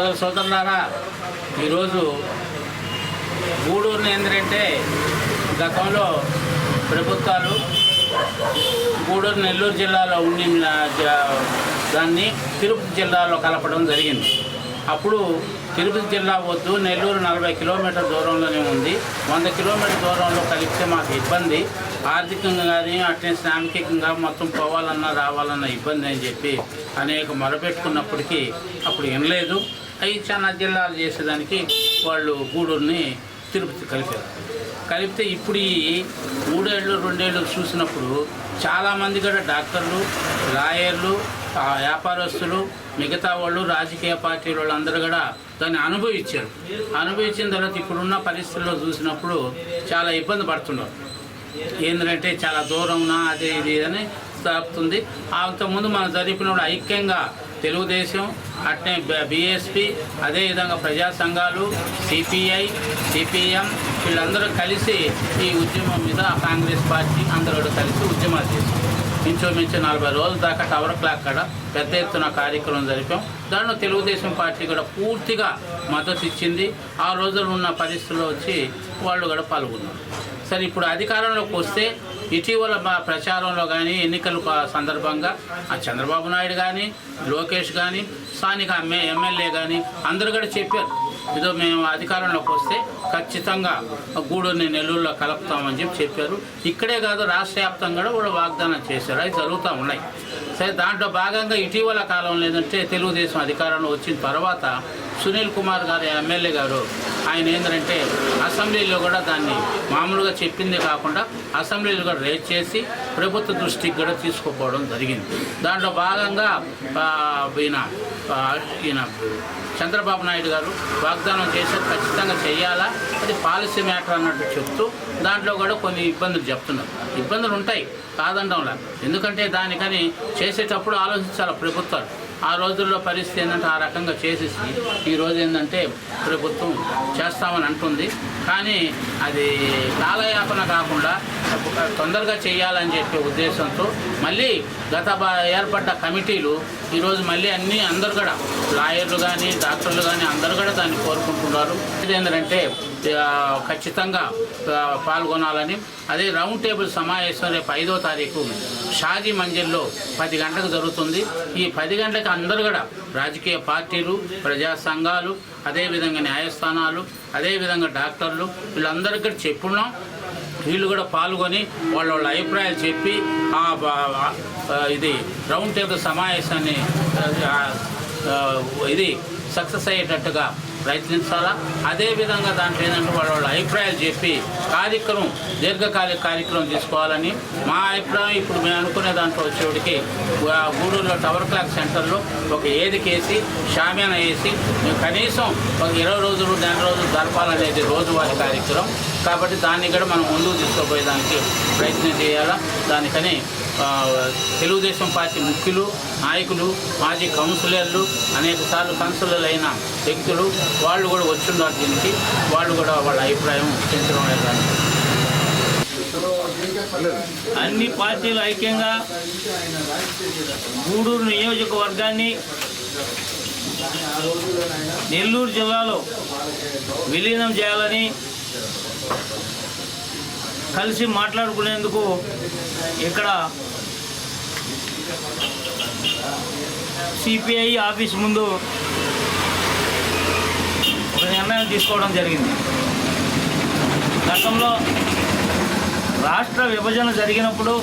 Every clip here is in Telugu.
సోదర సోదరులారా ఈరోజు గూడూరు ఏంటంటే గతంలో ప్రభుత్వాలు గూడూరు నెల్లూరు జిల్లాలో ఉండి దాన్ని తిరుపతి జిల్లాలో కలపడం జరిగింది. అప్పుడు తిరుపతి జిల్లా వద్దు నెల్లూరు నలభై కిలోమీటర్ దూరంలోనే ఉంది. వంద కిలోమీటర్ దూరంలో కలిపితే మాకు ఇబ్బంది. ఆర్థికంగా కానీ అట్లే శ్రామికంగా మొత్తం పోవాలన్నా రావాలన్న ఇబ్బంది అని చెప్పి అనేక మొరపెట్టుకున్నప్పటికీ అప్పుడు వినలేదు అవి చాలా జిల్లాలు చేసేదానికి వాళ్ళు గూడూరుని తిరుపతి కలిపారు. కలిపితే ఇప్పుడు ఈ మూడేళ్ళు రెండేళ్ళు చూసినప్పుడు చాలామంది కూడా డాక్టర్లు లాయర్లు వ్యాపారస్తులు మిగతా వాళ్ళు రాజకీయ పార్టీల వాళ్ళు అందరూ కూడా దాన్ని అనుభవించారు. అనుభవించిన తర్వాత ఇప్పుడున్న పరిస్థితుల్లో చూసినప్పుడు చాలా ఇబ్బంది పడుతున్నారు. ఏంటంటే చాలా దూరంనా అదే ఇది అని తప్పుతుంది అంతకుముందు మనం జరిపినప్పుడు ఐక్యంగా తెలుగుదేశం అట్నే బీఎస్పీ అదేవిధంగా ప్రజా సంఘాలు సిపిఐ సిపిఎం వీళ్ళందరూ కలిసి ఈ ఉద్యమం మీద కాంగ్రెస్ పార్టీ అందరూ కలిసి ఉద్యమాలు చేశారు. ఇంచుమించు నలభై రోజుల దాకా టవర్ క్లాక్ కాడ పెద్ద ఎత్తున కార్యక్రమం జరిపాం. దానిలో తెలుగుదేశం పార్టీ కూడా పూర్తిగా మద్దతు ఇచ్చింది. ఆ రోజుల్లో ఉన్న పరిస్థితుల్లో వచ్చి వాళ్ళు కూడా పాల్గొన్నారు. సరే ఇప్పుడు అధికారంలోకి వస్తే ఇటీవల మా ప్రచారంలో కానీ ఎన్నికల సందర్భంగా ఆ చంద్రబాబు నాయుడు కానీ లోకేష్ కానీ స్థానిక ఎమ్మెల్యే కానీ అందరూ కూడా చెప్పారు. ఇదో మేము అధికారంలోకి వస్తే ఖచ్చితంగా గూడూరుని నెల్లూరులో కలుపుతామని చెప్పి చెప్పారు. ఇక్కడే కాదు రాష్ట్ర వ్యాప్తంగా కూడా వాగ్దానం చేశారు. అవి జరుగుతూ ఉన్నాయి. సరే దాంట్లో భాగంగా ఇటీవల కాలంలో ఏంటంటే తెలుగుదేశం అధికారంలో వచ్చిన తర్వాత సునీల్ కుమార్ గారు ఎమ్మెల్యే గారు ఆయన ఏంటంటే అసెంబ్లీలో కూడా దాన్ని మామూలుగా చెప్పింది కాకుండా అసెంబ్లీలో కూడా రేట్ చేసి ప్రభుత్వ దృష్టికి కూడా తీసుకుపోవడం జరిగింది. దాంట్లో భాగంగా ఈయన ఈయన చంద్రబాబు నాయుడు గారు వాగ్దానం చేశారు ఖచ్చితంగా చేయాలా? అది పాలసీ మ్యాటర్ అన్నట్టు చెప్తూ దాంట్లో కూడా కొన్ని ఇబ్బందులు చెప్తున్నారు. ఇబ్బందులు ఉంటాయి కాదండంలా ఎందుకంటే దానికని చేసేటప్పుడు ఆలోచించాలి ప్రభుత్వాలు. ఆ రోజుల్లో పరిస్థితి ఏంటంటే ఆ రకంగా చేసేసి ఈ రోజు ఏంటంటే ప్రభుత్వం చేస్తామని అంటుంది. కానీ అది కాలయాపన కాకుండా తొందరగా చేయాలని చెప్పే ఉద్దేశంతో మళ్ళీ గత ఏర్పడ్డ కమిటీలు ఈరోజు మళ్ళీ అన్ని అందరు కూడా లాయర్లు కానీ డాక్టర్లు కానీ అందరు కూడా దాన్ని కోరుకుంటున్నారు. ఇది ఏంటంటే ఖచ్చితంగా పాల్గొనాలని. అదే రౌండ్ టేబుల్ సమావేశం రేపు ఐదో తారీఖు షాజీ మంజిల్లో పది గంటలకు జరుగుతుంది. ఈ పది గంటలకు అందరూ కూడా రాజకీయ పార్టీలు ప్రజా సంఘాలు అదేవిధంగా న్యాయస్థానాలు అదేవిధంగా డాక్టర్లు వీళ్ళందరికీ కూడా చెప్పున్నాం. వీళ్ళు కూడా పాల్గొని వాళ్ళ వాళ్ళ అభిప్రాయాలు చెప్పి ఆ ఇది రౌండ్ టేబుల్ సమావేశాన్ని ఇది సక్సెస్ అయ్యేటట్టుగా ప్రయత్నించాలా? అదేవిధంగా దాంట్లో ఏంటంటే వాళ్ళ వాళ్ళ అభిప్రాయాలు చెప్పి కార్యక్రమం దీర్ఘకాలిక కార్యక్రమం తీసుకోవాలని మా అభిప్రాయం. ఇప్పుడు మేము అనుకునే దాంట్లో వచ్చేవాడికి గూడూరులో టవర్ క్లాక్ సెంటర్లో ఒక ఏదికేసి షామ్యాన వేసి మేము కనీసం ఒక ఇరవై రోజులు నెల రోజులు జరపాలనేది రోజువారీ కార్యక్రమం. కాబట్టి దాన్ని కూడా మనం ముందుకు తీసుకుపోయేదానికి ప్రయత్నం చేయాలా? దానికని తెలుగుదేశం పార్టీ ముఖ్యులు నాయకులు మాజీ కౌన్సిలర్లు అనేక సార్లు కౌన్సిలర్లు అయిన వ్యక్తులు వాళ్ళు కూడా వచ్చున్నారు దీనికి. వాళ్ళు కూడా వాళ్ళ అభిప్రాయం పెంచడం అన్ని పార్టీలు ఐక్యంగా గూడూరు నియోజకవర్గాన్ని నెల్లూరు జిల్లాలో విలీనం చేయాలని కలిసి మాట్లాడుకునేందుకు ఇక్కడ సిపిఐ ఆఫీస్ ముందు ఒక నిర్ణయం తీసుకోవడం జరిగింది. గతంలో రాష్ట్ర విభజన జరిగినప్పుడు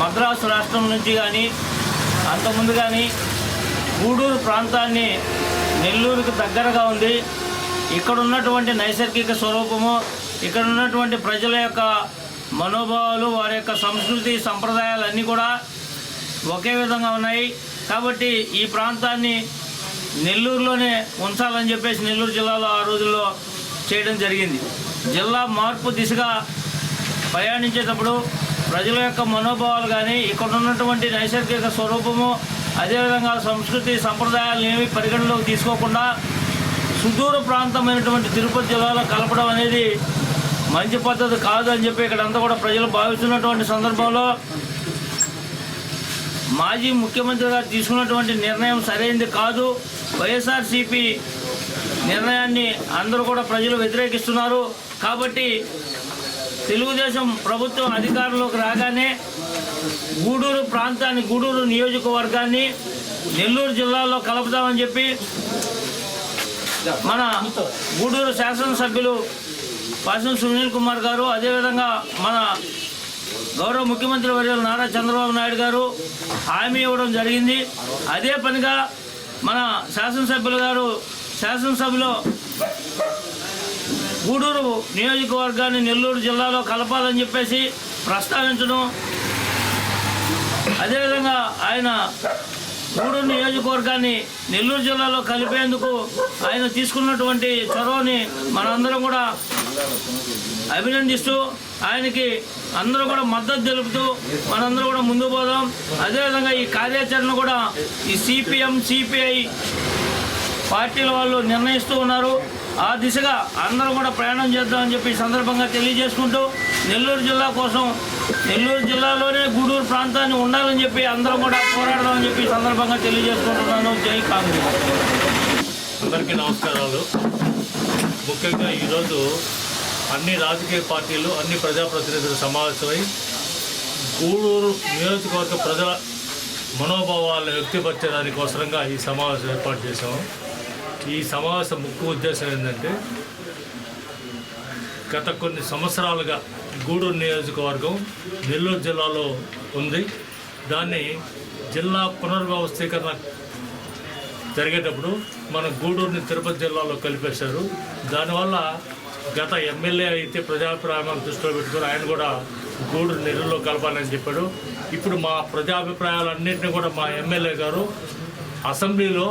మద్రాసు రాష్ట్రం నుంచి కానీ అంతకుముందు కానీ గూడూరు ప్రాంతాన్ని నెల్లూరుకు దగ్గరగా ఉంది. ఇక్కడ ఉన్నటువంటి నైసర్గిక స్వరూపము ఇక్కడ ఉన్నటువంటి ప్రజల యొక్క మనోభావాలు వారి యొక్క సంస్కృతి సంప్రదాయాలు అన్నీ కూడా ఒకే విధంగా ఉన్నాయి. కాబట్టి ఈ ప్రాంతాన్ని నెల్లూరులోనే ఉంచాలని చెప్పేసి నెల్లూరు జిల్లాలో ఆ రోజుల్లో చేయడం జరిగింది. జిల్లా మార్పు దిశగా ప్రయాణించేటప్పుడు ప్రజల యొక్క మనోభావాలు కానీ ఇక్కడ ఉన్నటువంటి నైసర్గిక స్వరూపము అదేవిధంగా సంస్కృతి సంప్రదాయాలను ఏమి పరిగణలోకి తీసుకోకుండా సుదూర ప్రాంతమైనటువంటి తిరుపతి జిల్లాలో కలపడం అనేది మంచి పద్ధతి కాదు అని చెప్పి ఇక్కడంతా కూడా ప్రజలు భావిస్తున్నటువంటి సందర్భంలో మాజీ ముఖ్యమంత్రి గారు తీసుకున్నటువంటి నిర్ణయం సరైనది కాదు. వైఎస్ఆర్సిపి నిర్ణయాన్ని అందరూ కూడా ప్రజలు వ్యతిరేకిస్తున్నారు. కాబట్టి తెలుగుదేశం ప్రభుత్వం అధికారంలోకి రాగానే గూడూరు ప్రాంతాన్ని గూడూరు నియోజకవర్గాన్ని నెల్లూరు జిల్లాలో కలుపుతామని చెప్పి మన గూడూరు శాసనసభ్యులు పాసం సునీల్ కుమార్ గారు అదేవిధంగా మన గౌరవ ముఖ్యమంత్రి వర్యులు నారా చంద్రబాబు నాయుడు గారు హామీ ఇవ్వడం జరిగింది. అదే పనిగా మన శాసనసభ్యులు గారు శాసనసభలో గూడూరు నియోజకవర్గాన్ని నెల్లూరు జిల్లాలో కలపాలని చెప్పేసి ప్రస్తావించడం. అదేవిధంగా ఆయన గూడూరు నియోజకవర్గాన్ని నెల్లూరు జిల్లాలో కలిపేందుకు ఆయన తీసుకున్నటువంటి చొరవని మనందరం కూడా అభినందిస్తూ ఆయనకి అందరూ కూడా మద్దతు తెలుపుతూ మనందరూ కూడా ముందు పోదాం. అదేవిధంగా ఈ కార్యాచరణ కూడా ఈ సిపిఎం సిపిఐ పార్టీల వాళ్ళు నిర్ణయిస్తూ ఉన్నారు. ఆ దిశగా అందరూ కూడా ప్రయాణం చేద్దామని చెప్పి సందర్భంగా తెలియజేసుకుంటూ నెల్లూరు జిల్లా కోసం నెల్లూరు జిల్లాలోనే గూడూరు ప్రాంతాన్ని ఉండాలని చెప్పి అందరం కూడా పోరాడదామని చెప్పి సందర్భంగా తెలియజేసుకుంటున్నాను. జై కాంగ్రెస్. అందరికీ నమస్కారాలు. ముఖ్యంగా ఈరోజు అన్ని రాజకీయ పార్టీలు అన్ని ప్రజాప్రతినిధులు సమావేశమై గూడూరు నియోజకవర్గ ప్రజల మనోభావాలను వ్యక్తపరచడానికోసరంగా ఈ సమావేశం ఏర్పాటు చేశాము. ఈ సమావేశం ముఖ్య ఉద్దేశం ఏంటంటే గత కొన్ని సంవత్సరాలుగా గూడూరు నియోజకవర్గం నెల్లూరు జిల్లాలో ఉంది. దాన్ని జిల్లా పునర్వ్యవస్థీకరణ జరిగేటప్పుడు మన గూడూరుని తిరుపతి జిల్లాలో కలిపేశారు. దానివల్ల గత ఎమ్మెల్యే అయితే ప్రజాభిప్రాయం దృష్టిలో పెట్టుకుని ఆయన కూడా గూడూరు నిధుల్లో కలపాలని చెప్పాడు. ఇప్పుడు మా ప్రజాభిప్రాయాలన్నింటినీ కూడా మా ఎమ్మెల్యే గారు అసెంబ్లీలో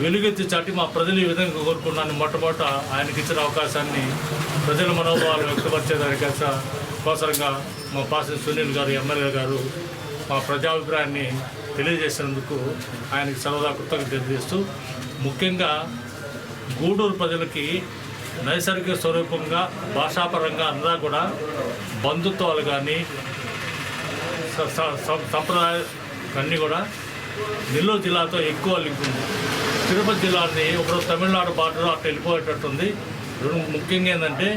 వెలుగెత్తి చాటి మా ప్రజలు ఈ విధంగా కోరుకున్నాను మొట్టమొదట ఆయనకి ఇచ్చిన అవకాశాన్ని ప్రజల మనోభావాలు వ్యక్తపరిచేదానికి కోసరంగా మా పాసిన సునీల్ గారు ఎమ్మెల్యే గారు మా ప్రజాభిప్రాయాన్ని తెలియజేసినందుకు ఆయనకి సరదా కృతజ్ఞత తెలియజేస్తూ ముఖ్యంగా గూడూరు ప్రజలకి నైసర్గిక స్వరూపంగా భాషాపరంగా అంతా కూడా బంధుత్వాలు కానీ స- సంప్రదాయ అన్నీ కూడా నెల్లూరు జిల్లాతో ఎక్కువ లింక్ ఉంది. తిరుపతి జిల్లాని ఒకరోజు తమిళనాడు బార్డర్ అట్లా వెళ్ళిపోయేటట్టుంది. రెండు ముఖ్యంగా ఏంటంటే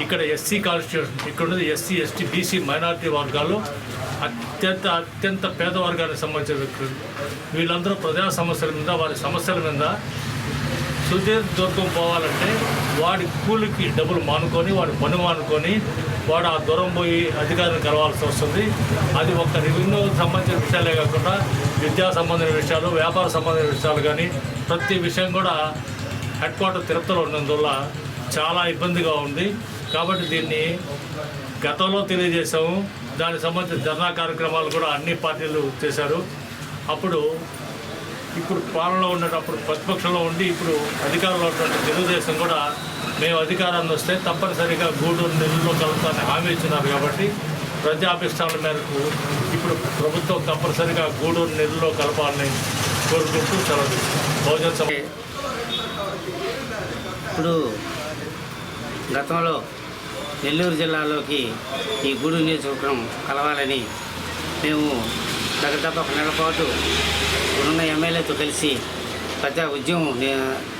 ఇక్కడ ఎస్సీ కాన్స్టిట్యూషన్ ఇక్కడ ఉన్నది ఎస్సీ ఎస్టీ బీసీ మైనారిటీ వర్గాలు అత్యంత అత్యంత పేద వర్గానికి సంబంధించిన వ్యక్తులు. వీళ్ళందరూ ప్రజా సమస్యల మీద వారి సమస్యల మీద సుదీర్ దూరం పోవాలంటే వాడి కూలికి డబ్బులు మానుకొని వాడి పని మానుకొని వాడు ఆ దూరం పోయి అధికారిని కలవాల్సి వస్తుంది. అది ఒక రెవెన్యూ సంబంధించిన విషయాలే కాకుండా విద్యా సంబంధించిన విషయాలు వ్యాపార సంబంధించిన విషయాలు కానీ ప్రతి విషయం కూడా హెడ్ క్వార్టర్ తిరుపతిలో ఉన్నందువల్ల చాలా ఇబ్బందిగా ఉంది. కాబట్టి దీన్ని గతంలో తెలియజేశాము. దానికి సంబంధించిన ధర్నా కార్యక్రమాలు కూడా అన్ని పార్టీలు చేశారు. అప్పుడు ఇప్పుడు పాలనలో ఉండేటప్పుడు ప్రతిపక్షంలో ఉండి ఇప్పుడు అధికారంలో ఉన్నటువంటి తెలుగుదేశం కూడా మేము అధికారాన్ని వస్తే తప్పనిసరిగా గూడూరు నెల్లూరులో కలుపుతానని హామీ ఇచ్చినారు కాబట్టి ప్రజాభిష్టాల మేరకు ఇప్పుడు ప్రభుత్వం తప్పనిసరిగా గూడూరు నెల్లూరులో కలపాలని కోరుకుంటూ సెలవు భోజన ఇప్పుడు గతంలో నెల్లూరు జిల్లాలోకి ఈ గూడూరు నియోజకవర్గం కలవాలని మేము దగ్గర ఒక నెల పాటు ఉన్న ఎమ్మెల్యేతో కలిసి పెద్ద ఉద్యమం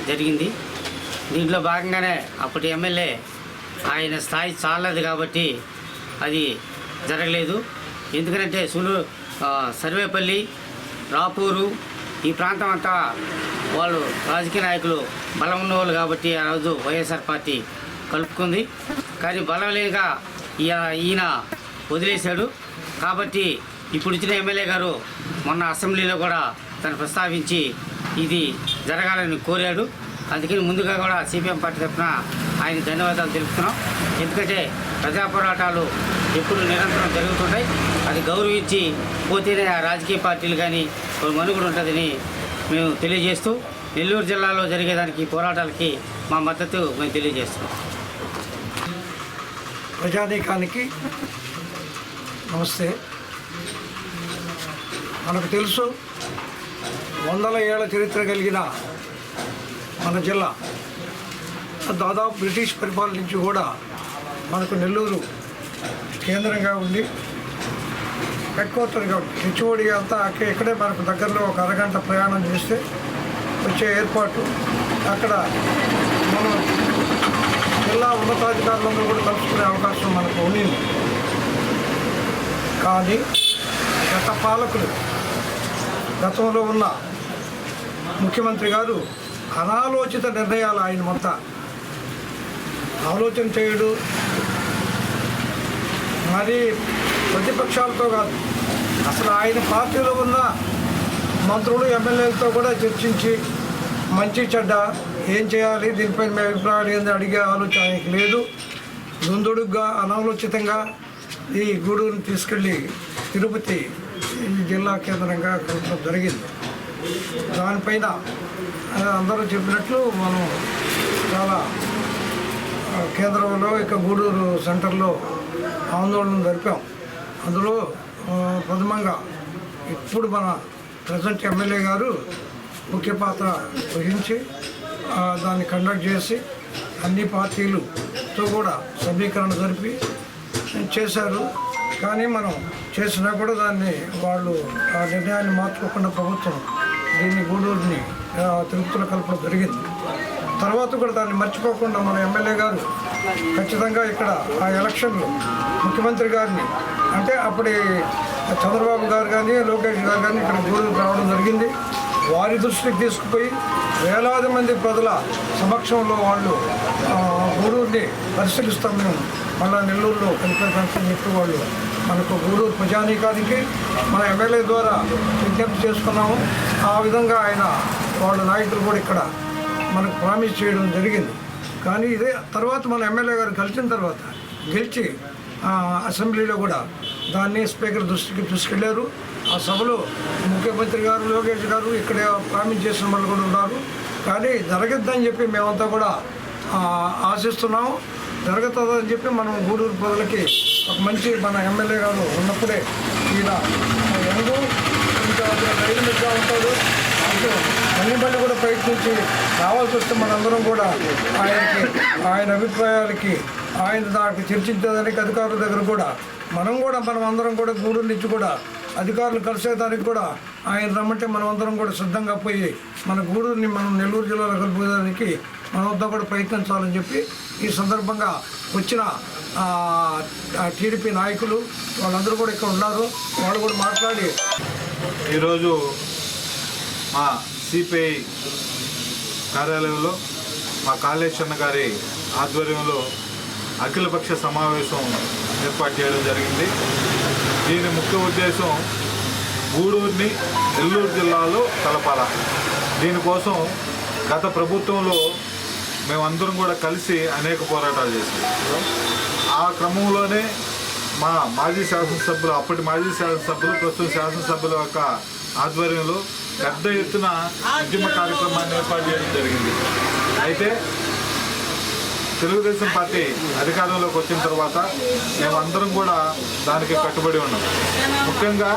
జరిగింది. దీంట్లో భాగంగానే అప్పటి ఎమ్మెల్యే ఆయన స్థాయి చాలదు కాబట్టి అది జరగలేదు. ఎందుకంటే సులు సర్వేపల్లి రాపూరు ఈ ప్రాంతం అంతా వాళ్ళు రాజకీయ నాయకులు బలం ఉన్నవాళ్ళు కాబట్టి ఆ రోజు వైఎస్ఆర్ పార్టీ కలుపుకుంది. కానీ బలం లేక ఈయన వదిలేశాడు. కాబట్టి ఇప్పుడు ఇచ్చిన ఎమ్మెల్యే గారు మొన్న అసెంబ్లీలో కూడా తను ప్రస్తావించి ఇది జరగాలని కోరాడు. అందుకని ముందుగా కూడా సిపిఎం పార్టీ తరఫున ఆయన ధన్యవాదాలు తెలుపుతున్నాం. ఎందుకంటే ప్రజా పోరాటాలు ఎప్పుడు నిరంతరం జరుగుతుంటాయి. అది గౌరవించి పోతేనే ఆ రాజకీయ పార్టీలు కానీ ఒక మనుగడ ఉంటుందని మేము తెలియజేస్తూ నెల్లూరు జిల్లాలో జరిగేదానికి పోరాటాలకి మా మద్దతు మేము తెలియజేస్తున్నాం. ప్రజానీకానికి నమస్తే. మనకు తెలుసు వందల ఏళ్ళ చరిత్ర కలిగిన మన జిల్లా దాదాపు బ్రిటిష్ పరిపాలన నుంచి కూడా మనకు నెల్లూరు కేంద్రంగా ఉండి హెడ్ క్వార్టర్గా హెచ్ఓడి అంతా అక్కడ ఇక్కడే మనకు దగ్గరలో ఒక అరగంట ప్రయాణం చేస్తే వచ్చే ఏర్పాటు. అక్కడ మనం జిల్లా ఉన్నతాధికారులందరూ కూడా కలుసుకునే అవకాశం మనకు ఉండింది. కానీ గత పాలకులు గతంలో ఉన్న ముఖ్యమంత్రి గారు అనాలోచిత నిర్ణయాలు ఆయన మొత్తం ఆలోచన చేయడు. మరి ప్రతిపక్షాలతో కాదు అసలు ఆయన పార్టీలో ఉన్న మంత్రులు ఎమ్మెల్యేలతో కూడా చర్చించి మంచి చెడ్డ ఏం చేయాలి దీనిపై మీ అభిప్రాయాలు ఏంది అడిగే ఆలోచన ఆయనకి లేదు. దుందుడుగ్గా అనాలోచితంగా ఈ గూడూరుని తీసుకెళ్ళి తిరుపతి జిల్లా కేంద్రంగా కలపడం జరిగింది. దానిపైన అందరూ చెప్పినట్లు మనం చాలా కేంద్రంలో ఇక గూడూరు సెంటర్లో ఆందోళన జరిపాం. అందులో ప్రథమంగా ఇప్పుడు మన ప్రజెంట్ ఎమ్మెల్యే గారు ముఖ్య పాత్ర వహించి దాన్ని కండక్ట్ చేసి అన్ని పార్టీలతో కూడా సమీకరణ జరిపి చేశారు. కానీ మనం చేసినా కూడా దాన్ని వాళ్ళు ఆ నిర్ణయాన్ని మార్చుకోకుండా ప్రభుత్వం దీన్ని గూడూరుని తిరుపతిలో కలపడం జరిగింది. తర్వాత కూడా దాన్ని మర్చిపోకుండా మన ఎమ్మెల్యే గారు ఖచ్చితంగా ఇక్కడ ఆ ఎలక్షన్లో ముఖ్యమంత్రి గారిని అంటే అప్పటి చంద్రబాబు గారు కానీ లోకేష్ గారు కానీ ఇక్కడ గూడూరు రావడం జరిగింది. వారి దృష్టికి తీసుకుపోయి వేలాది మంది ప్రజల సమక్షంలో వాళ్ళు గూడూరుని పరిశీలిస్తాం మేము మళ్ళా నెల్లూరులో కలిపే ఫంక్షన్ చెప్పి వాళ్ళు మనకు గూడూరు ప్రజానీకానికి మన ఎమ్మెల్యే ద్వారా విజ్ఞప్తి చేసుకున్నాము. ఆ విధంగా ఆయన వాళ్ళ నాయకులు కూడా ఇక్కడ మనకు ప్రామిస్ చేయడం జరిగింది. కానీ ఇదే తర్వాత మన ఎమ్మెల్యే గారు కలిసిన తర్వాత గెలిచి అసెంబ్లీలో కూడా దాన్ని స్పీకర్ దృష్టికి తీసుకెళ్ళారు. ఆ సభలో ముఖ్యమంత్రి గారు లోకేష్ గారు ఇక్కడ ప్రామిస్ చేసిన వాళ్ళు కూడా ఉన్నారు. కానీ జరగద్దని చెప్పి మేమంతా కూడా ఆశిస్తున్నాము. జరుగుతుందని చెప్పి మనం గూడూరు ప్రజలకి ఒక మంచి మన ఎమ్మెల్యే గారు ఉన్నప్పుడే ఈయన యంగు ఇంకా డైనమిక్గా ఉంటాడు? అంటే బళ్ళు కూడా ప్రయత్నించి రావాల్సి వస్తే మనందరం కూడా ఆయనకి ఆయన అభిప్రాయాలకి ఆయన దానికి చర్చించేదానికి అధికారుల దగ్గర కూడా మనం కూడా మనం అందరం కూడా గూడూరు నుంచి కూడా అధికారులు కలిసేదానికి కూడా ఆయన రమ్మంటే మనం అందరం కూడా సిద్ధంగా పోయి మన గూడూరుని మనం నెల్లూరు జిల్లాలో కలిపేదానికి మనమంతా కూడా ప్రయత్నించాలని చెప్పి ఈ సందర్భంగా వచ్చిన టీడీపీ నాయకులు వాళ్ళందరూ కూడా ఇక్కడ ఉన్నారు. వాళ్ళు కూడా మాట్లాడి ఈరోజు మా సిపిఐ కార్యాలయంలో మా కాళేశ్వరన్న గారి ఆధ్వర్యంలో అఖిలపక్ష సమావేశం ఏర్పాటు చేయడం జరిగింది. దీని ముఖ్య ఉద్దేశం గూడూరుని నెల్లూరు జిల్లాలో కలపాల. దీనికోసం గత ప్రభుత్వంలో మేమందరం కూడా కలిసి అనేక పోరాటాలు చేసాం ఆ క్రమంలోనే మా మాజీ శాసనసభ్యులు అప్పటి మాజీ శాసనసభ్యులు ప్రస్తుతం శాసనసభ్యుల యొక్క ఆధ్వర్యంలో పెద్ద ఎత్తున ఉద్యమ కార్యక్రమాన్ని ఏర్పాటు చేయడం జరిగింది. అయితే తెలుగుదేశం పార్టీ అధికారంలోకి వచ్చిన తర్వాత మేమందరం కూడా దానికి కట్టుబడి ఉన్నాం. ముఖ్యంగా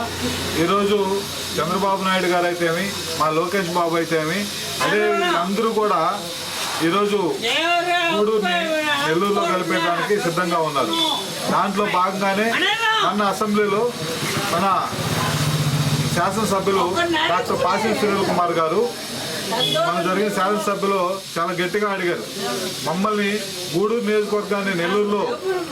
ఈరోజు చంద్రబాబు నాయుడు గారు అయితేమి మా లోకేష్ బాబు అయితేమి అదే అందరూ కూడా ఈరోజు గూడూరుని నెల్లూరులో కలిపేయడానికి సిద్ధంగా ఉన్నారు. దాంట్లో భాగంగానే మన అసెంబ్లీలో మన శాసనసభ్యులు డాక్టర్ పాసి సునీల్ కుమార్ గారు మన జరిగిన శాసనసభ్యులు చాలా గట్టిగా అడిగారు. మమ్మల్ని గూడూరు నియోజకవర్గాన్ని నెల్లూరులో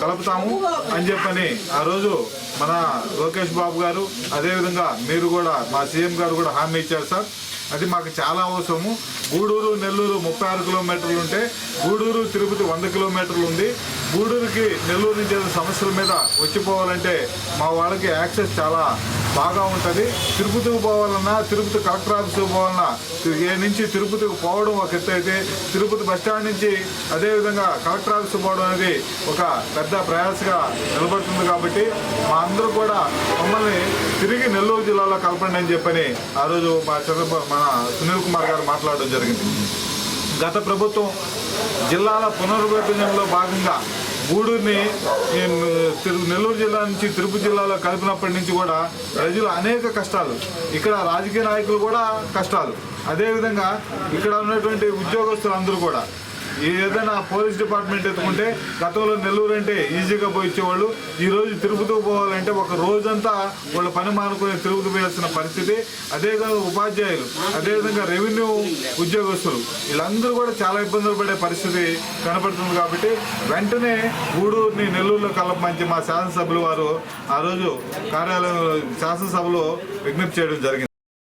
కలుపుతాము అని చెప్పని ఆ రోజు మన లోకేష్ బాబు గారు అదేవిధంగా మీరు కూడా మా సీఎం గారు కూడా హామీ ఇచ్చారు సార్. అది మాకు చాలా అవసరము. గూడూరు నెల్లూరు ముప్పై ఆరు కిలోమీటర్లు ఉంటే గూడూరు తిరుపతి వంద కిలోమీటర్లు ఉంది. గూడూరుకి నెల్లూరు నుంచి సమస్యల మీద వచ్చిపోవాలంటే మా వాళ్ళకి యాక్సెస్ చాలా బాగా ఉంటుంది. తిరుపతికి పోవాలన్నా తిరుపతి కలెక్టర్ ఆఫీస్కి పోవాలన్నా ఏ నుంచి తిరుపతికి పోవడం ఒక ఎత్తు అయితే తిరుపతి బస్ స్టాండ్ నుంచి అదేవిధంగా కలెక్టర్ ఆఫీస్కి పోవడం అనేది ఒక పెద్ద ప్రయాసగా నిలబడుతుంది కాబట్టి మా అందరూ కూడా మమ్మల్ని తిరిగి నెల్లూరు జిల్లాలో కలపండి అని చెప్పని ఆ రోజు మా చంద్రబాబు సునీల్ కుమార్ గారు మాట్లాడడం జరిగింది. గత ప్రభుత్వం జిల్లాల పునర్విభజనలో భాగంగా గూడూరుని తిరు- నెల్లూరు జిల్లా నుంచి తిరుపతి జిల్లాలో కలిపినప్పటి నుంచి కూడా ప్రజలు అనేక కష్టాలు. ఇక్కడ రాజకీయ నాయకులు కూడా కష్టాలు. అదేవిధంగా ఇక్కడ ఉన్నటువంటి ఉద్యోగస్తులందరూ కూడా ఏదైనా పోలీస్ డిపార్ట్మెంట్ ఎత్తుకుంటే గతంలో నెల్లూరు అంటే ఈజీగా పోయించేవాళ్ళు ఈరోజు తిరుపతికి పోవాలంటే ఒక రోజంతా వాళ్ళ పని మానుకొని తిరుగుతూ పోయాల్సిన పరిస్థితి. అదేవిధంగా ఉపాధ్యాయులు అదేవిధంగా రెవెన్యూ ఉద్యోగస్తులు వీళ్ళందరూ కూడా చాలా ఇబ్బందులు పడే పరిస్థితి కనపడుతుంది కాబట్టి వెంటనే గూడూరుని నెల్లూరులో కలపమని మా శాసనసభ్యులు వారు ఆ రోజు కార్యాలయంలో శాసనసభలో విజ్ఞప్తి చేయడం జరిగింది.